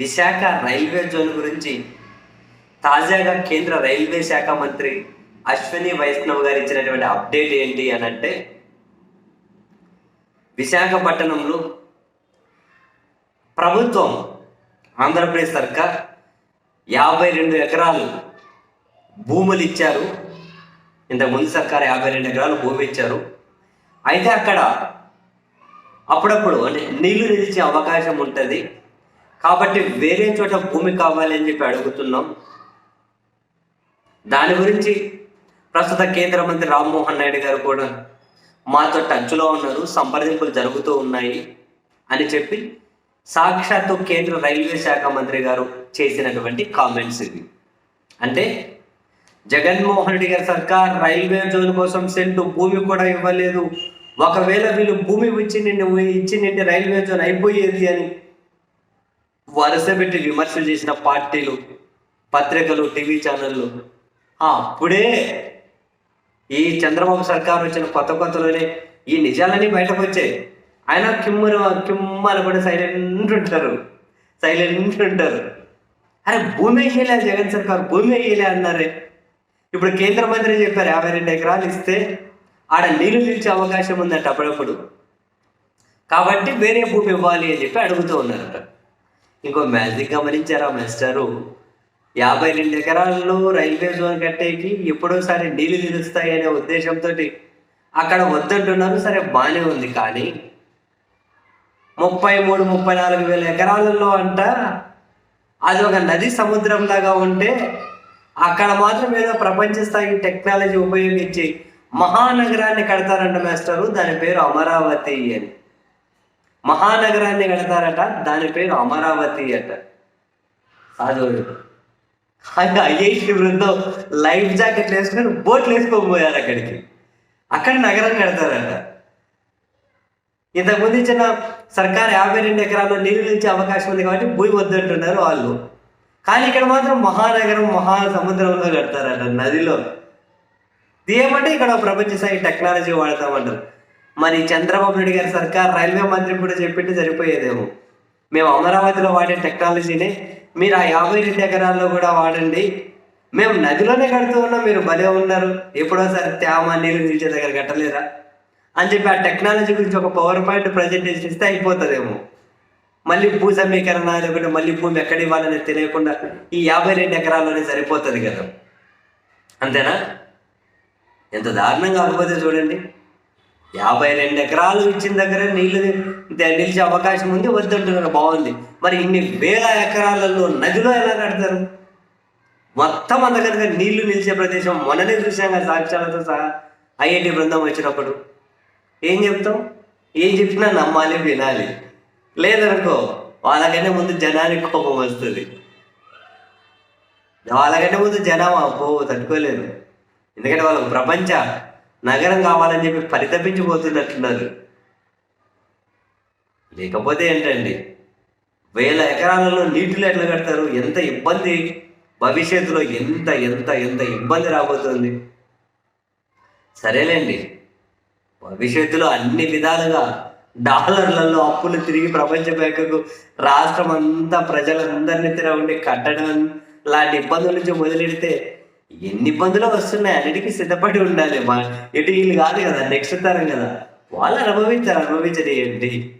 Visakha railway zone గురించి తాజాగా కేంద్ర రైల్వే శాఖ మంత్రి అశ్విని వైష్ణవ్ గారు ఇచ్చినటువంటి అప్డేట్ ఏంటి అని అంటే విశాఖపట్నంలో ప్రభుత్వం ఆంధ్రప్రదేశ్ సర్కార్ యాభై రెండు ఎకరాలు భూములు ఇచ్చారు. ఇంతకుముందు సర్కార్ యాభై రెండు ఎకరాలు భూమి ఇచ్చారు. అయితే అక్కడ అప్పుడప్పుడు అంటే నీళ్ళు నిలిచే అవకాశం ఉంటుంది. కాబట్టి వేరే చోట భూమి కావాలి అని చెప్పి అడుగుతున్నాం. దాని గురించి ప్రస్తుత కేంద్ర మంత్రి రామ్మోహన్ నాయుడు గారు కూడా మాతో టచ్లో ఉన్నారు సంప్రదింపులు జరుగుతూ ఉన్నాయి అని చెప్పి సాక్షాత్తు కేంద్ర రైల్వే శాఖ మంత్రి గారు చేసినటువంటి కామెంట్స్ ఇవి. అంటే జగన్మోహన్ రెడ్డి గారి సర్కార్ రైల్వే జోన్ కోసం సెంటు భూమి కూడా ఇవ్వలేదు. ఒకవేళ వీళ్ళు భూమి ఇచ్చి నిండి ఇచ్చి నిండి రైల్వే జోన్ అయిపోయేది అని వరుస పెట్టి విమర్శలు చేసిన పార్టీలు పత్రికలు టీవీ ఛానళ్ళు. అప్పుడే ఈ చంద్రబాబు సర్కార్ వచ్చిన కొత్త కొత్తలోనే ఈ నిజాలన్నీ బయటకు వచ్చాయి ఆయన కిమ్మరు కిమ్మలు కూడా సైలెంట్ ఉంటారు. సైలెంట్ ఉంటారు. అరే భూమి వేయలే జగన్ సర్కార్ భూమి వేయలే అన్నారే. ఇప్పుడు కేంద్ర మంత్రి చెప్పారు యాభై రెండు ఎకరాలు ఇస్తే ఆడ నీళ్ళు నిలిచే అవకాశం ఉందంట అప్పుడప్పుడు. కాబట్టి వేరే భూమి ఇవ్వాలి అని చెప్పి అడుగుతూ ఉన్నారట. ఇంకో మ్యాజిక్ గమనించారా మాస్టరు యాభై రెండు ఎకరాల్లో రైల్వే జోన్ కట్టేకి ఎప్పుడోసారి నీళ్ళు నిలుస్తాయి అనే ఉద్దేశంతో అక్కడ వద్దంటున్నారు సరే బాగానే ఉంది కానీ. ముప్పై మూడు ముప్పై నాలుగు వేల ఎకరాలలో అంట అది ఒక నది సముద్రం లాగా ఉంటే అక్కడ మాత్రం ఏదో ప్రపంచ స్థాయి టెక్నాలజీ ఉపయోగించి మహానగరాన్ని కడతారంట మాస్టరు దాని పేరు అమరావతి అని. మహానగరాన్ని కడతారట. దాని పేరు అమరావతి అట. సాధువుడు ఐఐటి బృందం లైఫ్ జాకెట్లు వేసుకొని బోట్లు వేసుకోకపోయారు అక్కడికి. అక్కడ నగరం కడతారట. ఇంతకుముందు ఇచ్చిన సర్కార్ యాభై రెండు ఎకరాల్లో నీళ్ళు నిలిచే అవకాశం ఉంది కాబట్టి భూమి వద్దంటున్నారు వాళ్ళు. కానీ ఇక్కడ మాత్రం మహానగరం మహా సముద్రంలో కడతారట నదిలో. ఏమంటే ఇక్కడ ప్రపంచ స్థాయి టెక్నాలజీ వాడతామంటారు. మరి చంద్రబాబు నాయుడు గారి సర్కార్ రైల్వే మంత్రి కూడా చెప్పింటే సరిపోయేదేమో. మేము అమరావతిలో వాడే టెక్నాలజీని మీరు ఆ యాభై రెండు ఎకరాల్లో కూడా వాడండి. మేము నదిలోనే కడుతూ ఉన్నాం మీరు భలే ఉన్నారు. ఎప్పుడోసారి తేమ నీళ్ళు నిలిచే దగ్గర కట్టలేరా అని చెప్పి ఆ టెక్నాలజీ గురించి ఒక పవర్ పాయింట్ ప్రజెంటేషన్ ఇస్తే అయిపోతుందేమో. మళ్ళీ భూ సమీకరణ లేకుంటే మళ్ళీ భూమి ఎక్కడ ఇవ్వాలని తెలియకుండా ఈ యాభై రెండు ఎకరాల్లోనే సరిపోతుంది కదా. అంతేనా? ఎంత దారుణంగా అవ్వకపోతే చూడండి. యాభై రెండు ఎకరాలు ఇచ్చిన దగ్గర నీళ్ళు నిలిచే అవకాశం ఉంది వద్దంటున్నారు బాగుంది. మరి ఇన్ని వేల ఎకరాలలో నదిలో ఎలా కడతారు? మొత్తం అంత కనుక నీళ్ళు నిలిచే ప్రదేశం మొన్ననే చూసాం కదా సాక్ష్యాలతో సహా ఐఐటి బృందం వచ్చినప్పుడు. ఏం చెప్తాం? ఏం చెప్పినా నమ్మాలి వినాలి. లేదనుకో వాళ్ళకంటే ముందు జనానికి కోపం వస్తుంది. వాళ్ళకంటే ముందు జనం అబ్బో తట్టుకోలేరు. ఎందుకంటే వాళ్ళకు ప్రపంచ నగరం కావాలని చెప్పి పరితపించిపోతున్నట్టున్నారు లేకపోతే ఏంటండి? వేల ఎకరాలలో నీటిలో ఎట్లా కడతారు? ఎంత ఇబ్బంది? భవిష్యత్తులో ఎంత ఎంత ఎంత ఇబ్బంది రాబోతుంది? సరేలేండి. భవిష్యత్తులో అన్ని విధాలుగా డాలర్లలో అప్పులు తిరిగి ప్రపంచ బ్యాంకుకు రాష్ట్రం అంతా ప్రజలందరినీ తిరగండి కట్టడం లాంటి ఇబ్బందుల నుంచి మొదలెడితే ఎన్ని ఇబ్బందులు వస్తున్నాయి? అన్నిటికీ సిద్ధపడి ఉండాలి మా ఎటు వీళ్ళు కాదు కదా నెక్స్ట్ తరం కదా. వాళ్ళు అనుభవించారు అనుభవించడం ఏంటి